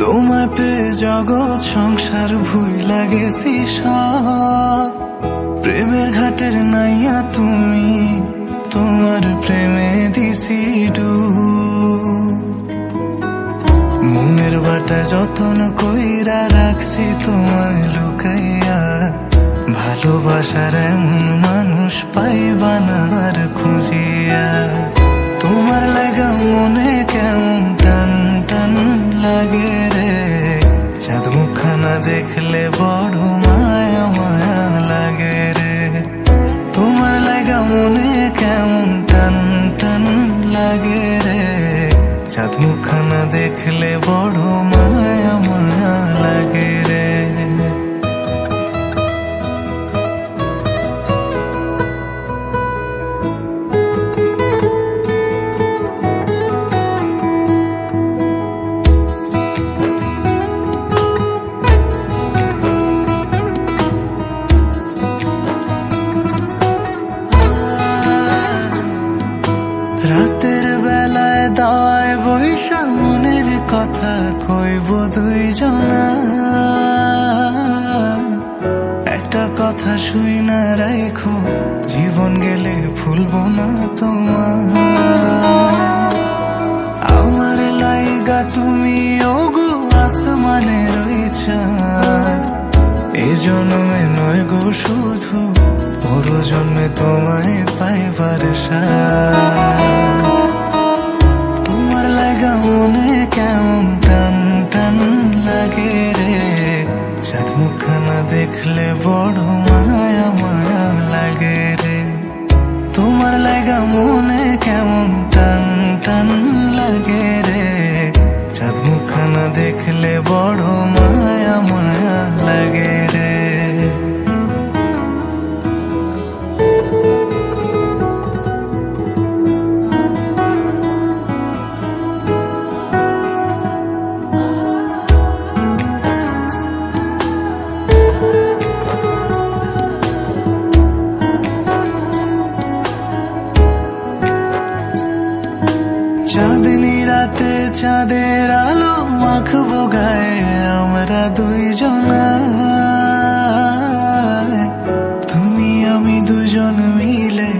তোমায় পেয়ে জগৎ সংসার ভুই লাগেছি সব। প্রেমের ঘাটের নাইয়া তুমি তোমার প্রেমে দিছি ডুব। মনের বাটা যতন কইরা রাখছি তোমায় লুকাইয়া, ভালোবাসার এমন মানুষ পাইবা না আর খুঁজিয়া। তোমার লাগা মনে কেমন টান টান লাগে। দেখলে বড় মায়া মায়া লাগে রে তোমার লাগা মনে কেমন টান টান লাগে রে চাঁদ মুখানা দেখলে বড় মায়া মায়া লাগে রে বৈশা মনের কথা কইব দুইজনা। একটা কথা শুই না রাখো জীবন গেলে ভুলবো না তোমার। আমার লাইগা তুমি ওগো আসমানে রয়েছাদ এ জন্মে নয় গো শুধু বড় জন্মে তোমায় পাইবার তোমার মনে কেমন টান টান লাগে রে? চাঁদ মুখানা দেখলে বড় মায়া মায়া লাগে রে। তোমার লাগা মনে কেমন টান টান লাগে রে? চাঁদ মুখানা দেখলে বড় চাঁদনি রাতে চাঁদের আলো মাখবো গায়ে, আমরা দুইজনা তুমি, আমি দুজন মিলে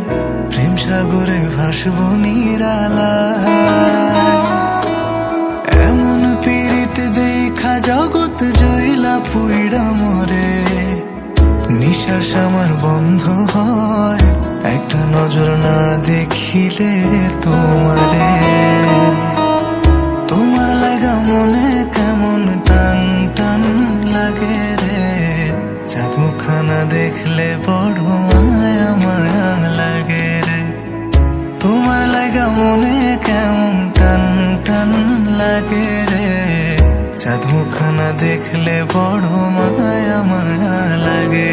প্রেম সাগরে ভাসবো নিরালা এমন পীড়িত দেখা জগৎ জইলা পুইড়া মরে, নিঃশ্বাস আমার বন্ধ হয়। একটা নজর না দেখিলে তোমারে। তোমার লাগা মনে কেমন টান টান লাগে রে। চাঁদ মুখানা দেখলে বড় মায়া মায়া লাগে রে। তোমার লাগা মনে কেমন টান টান লাগে রে। চাঁদ মুখানা দেখলে বড় মায়া মায়া লাগে